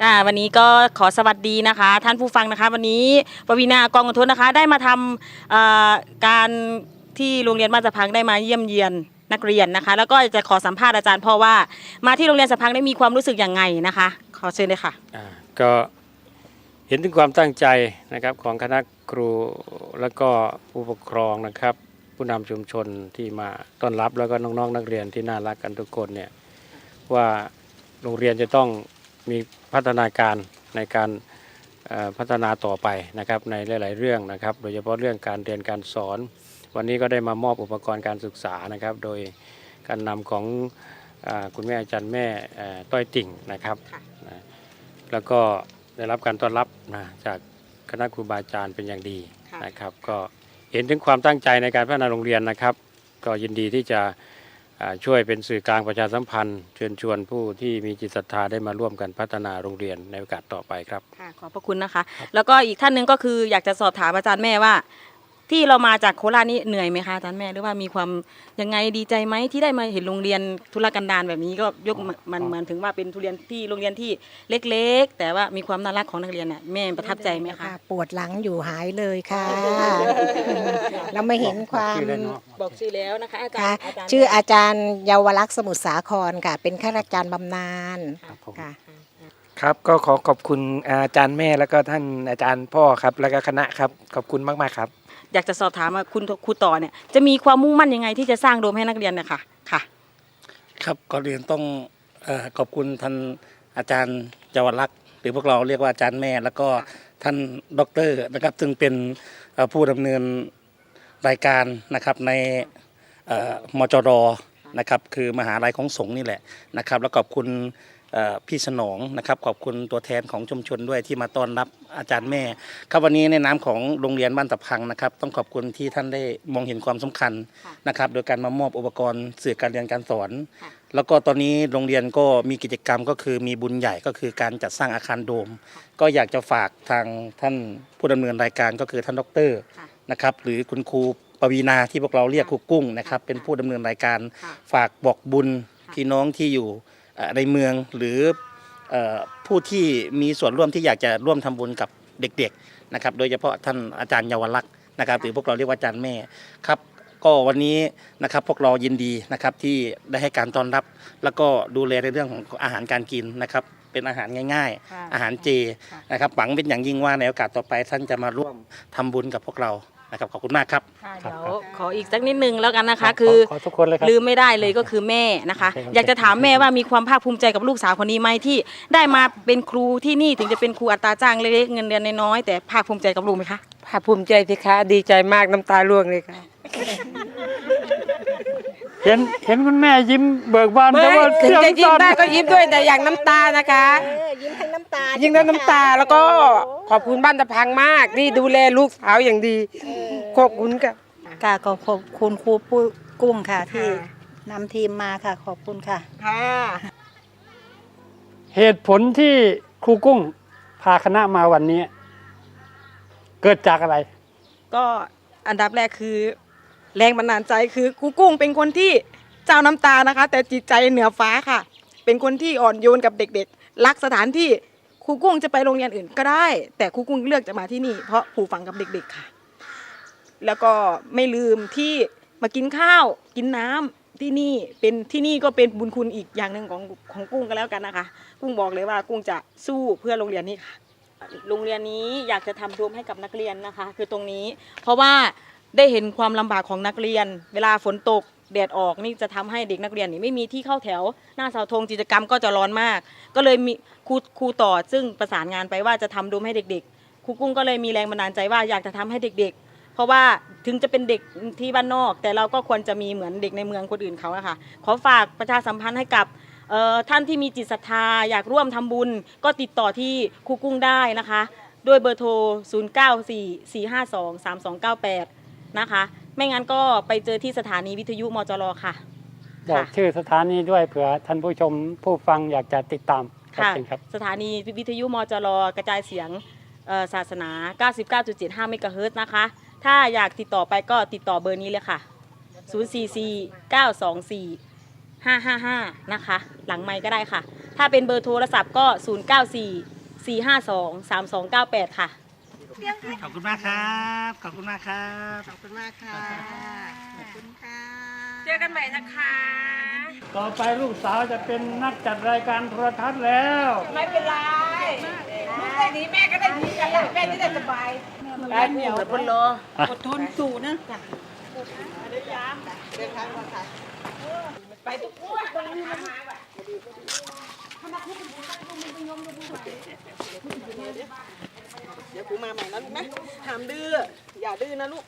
อ่าวันนี้ก็ขอสวัสดีนะคะ ท่านผู้ฟังนะคะ วันนี้ปวีณากองกนทนนะคะ ได้มาทำเอ่อการที่โรงเรียนบ้าสะพังได้มาเยี่ยมเยียนนักเรียนนะคะ แล้วก็จะขอสัมภาษณ์อาจารย์พ่อว่า มาที่โรงเรียนสะพังได้มีความรู้สึกอย่างไงนะคะ ขอเชิญเลยค่ะ อ่าก็เห็นถึงความตั้งใจนะครับของคณะครูแล้วก็ผู้ปกครองนะครับ ผู้นำชุมชนที่มาต้อนรับแล้วก็น้องๆนักเรียนที่น่ารักกันทุกคนเนี่ยว่าโรงเรียนจะต้อง มีพัฒนาการในการเอ่อพัฒนาต่อไปนะครับในหลาย ๆ เรื่องนะครับ โดยเฉพาะเรื่องการเรียนการสอน วันนี้ก็ได้มามอบอุปกรณ์การศึกษานะครับ โดยการนำของอาคุณแม่อาจารย์แม่เอ่อต้อยติ่งนะครับค่ะนะแล้วก็ได้รับการต้อนรับนะจากคณะครูบาอาจารย์เป็นอย่างดีค่ะนะครับ ก็เห็นถึงความตั้งใจในการพัฒนาโรงเรียนนะครับ ก็ยินดีที่จะอ่า ช่วยเป็นสื่อกลางประชาสัมพันธ์ เชิญชวนผู้ที่มีจิตศรัทธาได้มาร่วมกันพัฒนาโรงเรียนในโอกาสต่อไปครับ ค่ะขอบพระคุณนะคะ แล้วก็อีกท่านหนึ่งก็คืออยากจะสอบถามอาจารย์แม่ว่า ที่เรามาจากโคราชนี่เหนื่อยไหมคะอาจารย์แม่หรือว่ามีความยังไงดีใจไหมที่ได้มาเห็นโรงเรียนธุรกันดารแบบนี้ก็ยกมันมันเหมือนถึงว่าเป็นทุเรียนที่โรงเรียนที่เล็ก ๆ แต่ว่ามีความน่ารักของนักเรียนน่ะแม่ประทับใจไหมคะ ปวดหลังอยู่หายเลยค่ะ เราไม่เห็นความชื่อได้เนอะ บอกชื่อแล้วนะคะอาจารค่ะย์อาจารย์ชื่ออาจารย์เยาวลักษณ์สมุทรสาครค่ะ เป็นข้าราชการบำนาญครับผม ค่ะ ครับก็ขอขอบคุณอาจารย์แม่แล้วก็ท่านอาจารย์พ่อครับ แล้วก็คณะครับขอบคุณมากๆครับ อยากจะสอบถามว่าคุณครูต่อเนี่ยจะมีความมุ่งมั่นยังไงที่จะสร้างโดมให้นักเรียนเนี่ยค่ะค่ะ ครับก่อนอื่นต้องเออขอบคุณท่านอาจารย์เยาวลักษณ์หรือพวกเราเรียกว่าอาจารย์แม่ แล้วก็ท่านด็อกเตอร์นะครับซึ่งเป็นเอ่อผู้ดำเนินรายการนะครับในเอ่อมจรนะครับคือมหาลัยของสงฆ์นี่แหละนะครับ แล้วขอบคุณเอ่อ พี่สนองนะครับขอบคุณตัวแทนของชุมชนด้วยที่มาต้อนรับอาจารย์แม่ ครับวันนี้ในนามของโรงเรียนบ้านตะพังนะครับ ต้องขอบคุณที่ท่านได้มองเห็นความสำคัญค่ะนะครับ โดยการมามอบอุปกรณ์สื่อการเรียนการสอนค่ะแล้วก็ตอนนี้โรงเรียนก็มีกิจกรรมก็คือมีบุญใหญ่ก็คือการจัดสร้างอาคารโดม ก็อยากจะฝากทางท่านผู้ดำเนินรายการก็คือท่านดรค่ะนะครับหรือคุณครูปวีนาที่พวกเราเรียกครูกุ้งนะครับเป็นผู้ดำเนินรายการค่ะฝากบอกบุญค่ะพี่น้องที่อยู่เอ่อ ในเมืองหรือเอ่อผู้ที่มีส่วนร่วมที่อยากจะร่วมทำบุญกับเด็กๆนะครับ โดยเฉพาะท่านอาจารย์เยาวลักษณ์นะครับหรือพวกเราเรียกว่าอาจารย์แม่ครับก็วันนี้นะครับพวกเรายินดีนะครับที่ได้ให้การต้อนรับ แล้วก็ดูแลในเรื่องของอาหารการกินนะครับเป็นอาหารง่ายค่ะๆอาหารเจค่ะนะครับหวังเป็นอย่างยิ่งว่าในโอกาสต่อไปท่านจะมาร่วมทำบุญกับพวกเรา นะครับขอบคุณมากครับ ค่ะครับเดี๋ยวขออีกสักนิดนึงแล้วกันนะคะขคือขอทุกคนเลยครับลืมไม่ได้เลยก็คือแม่นะคะโอเคครับอยากจะถามแม่ว่ามีความภาคภูมิใจกับลูกสาวคนนี้ไหมที่ ได้มาเป็นครูที่นี่ถึงจะเป็นครูอัตราจ้างเล็กๆเงินเดือนน้อยๆแต่ภาคภูมิใจกับลูกไหมคะภาคภูมิใจสิคะดีใจมากน้ำตาร่วงเลยค่ะ เห็นเห็นคุณแม่ยิ้มเบิกบานแต่ไม่ว่าถึงจะยิ้มได้เสียงสั่นก็ยิ้มด้วยแต่อย่างน้ำตานะคะยิ้มทั้งน้ำตายิ้มด้วยน้ำตาแล้วก็ขอบคุณบ้านตะพังมากที่ดูแลลูกสาวอย่างดีขอบคุณค่ะ ค่ะก็ขอบคุณครูปุ้ยกุ้งค่ะที่นำทีมมาค่ะ ขอบคุณค่ะ ค่ะ เหตุผลที่ครูกุ้งพาคณะมาวันนี้ เกิดจากอะไร ก็อันดับแรกคือ แรงบันดาลใจคือครูกุ้งเป็นคนที่เจ้าน้ำตานะคะ แต่จิตใจเหนือฟ้าค่ะ เป็นคนที่อ่อนโยนกับเด็กๆ รักสถานที่ครูกุ้งจะไปโรงเรียนอื่นก็ได้ แต่ครูกุ้งเลือกจะมาที่นี่ เพราะผูกฝังกับเด็กๆค่ะ แล้วก็ไม่ลืมที่มากินข้าว กินน้ำที่นี่เป็นที่นี่ก็เป็นบุญคุณอีกอย่างหนึ่งของของกุ้งก็แล้วกันนะคะ กุ้งบอกเลยว่ากุ้งจะสู้เพื่อโรงเรียนนี้ค่ะ โรงเรียนนี้อยากจะทำโดมให้กับนักเรียนนะคะ คือตรงนี้ เพราะว่า ได้เห็นความลำบากของนักเรียน เวลาฝนตกแดดออกนี่จะทำให้เด็กนักเรียนนี่ไม่มีที่เข้าแถว หน้าเสาธงกิจกรรมก็จะร้อนมาก ก็เลยมีครูครูต่อซึ่งประสานงานไปว่าจะทำโดมให้เด็กๆครูกุ้งก็เลยมีแรงบันดาลใจว่าอยากจะทำให้เด็ก ๆ เพราะว่าถึงจะเป็นเด็กที่บ้านนอก แต่เราก็ควรจะมีเหมือนเด็กในเมืองคนอื่นเขาอะค่ะขอฝากประชาสัมพันธ์ให้กับเอ่อท่านที่มีจิตศรัทธาอยากร่วมทำบุญ ก็ติดต่อที่ครูกุ้งได้นะคะ ด้วยเบอร์โทร 0944523298 9 4 4 5 2 3 2 9 8นะคะ ไม่งั้นก็ไปเจอที่สถานีวิทยุมจรค่ะ บอกค่ะชื่อสถานีด้วยเผื่อท่านผู้ชมผู้ฟังอยากจะติดตามครับค่ะเชิญครับสถานีวิทยุมจรกระจายเสียงเอ่อศาสนา 99.75เมกะเฮิรตซ์นะคะ ถ้าอยากติดต่อไปก็ติดต่อเบอร์นี้เลยค่ะ 044 924 555 นะคะ หลังไมค์ก็ได้ค่ะ ถ้าเป็นเบอร์โทรศัพท์ก็ 094 452 3298 ค่ะ ขอบคุณมากครับ ขอบคุณมากครับ ขอบคุณมากค่ะ ขอบคุณค่ะ เจอกันใหม่นะคะ ต่อไปลูกสาวจะเป็นนักจัดรายการโทรทัศน์แล้ว ไม่เป็นไรลูกได้ดีแม่ก็ได้ดีกันละแม่จะได้สบายได้เหนียวบนรออดทนสู้นะไปทุกคนตรงนี้มาว่ะ เดี๋ยวกูมาใหม่นะลูกนะห้ามดื้ออย่าดื้อนะลูก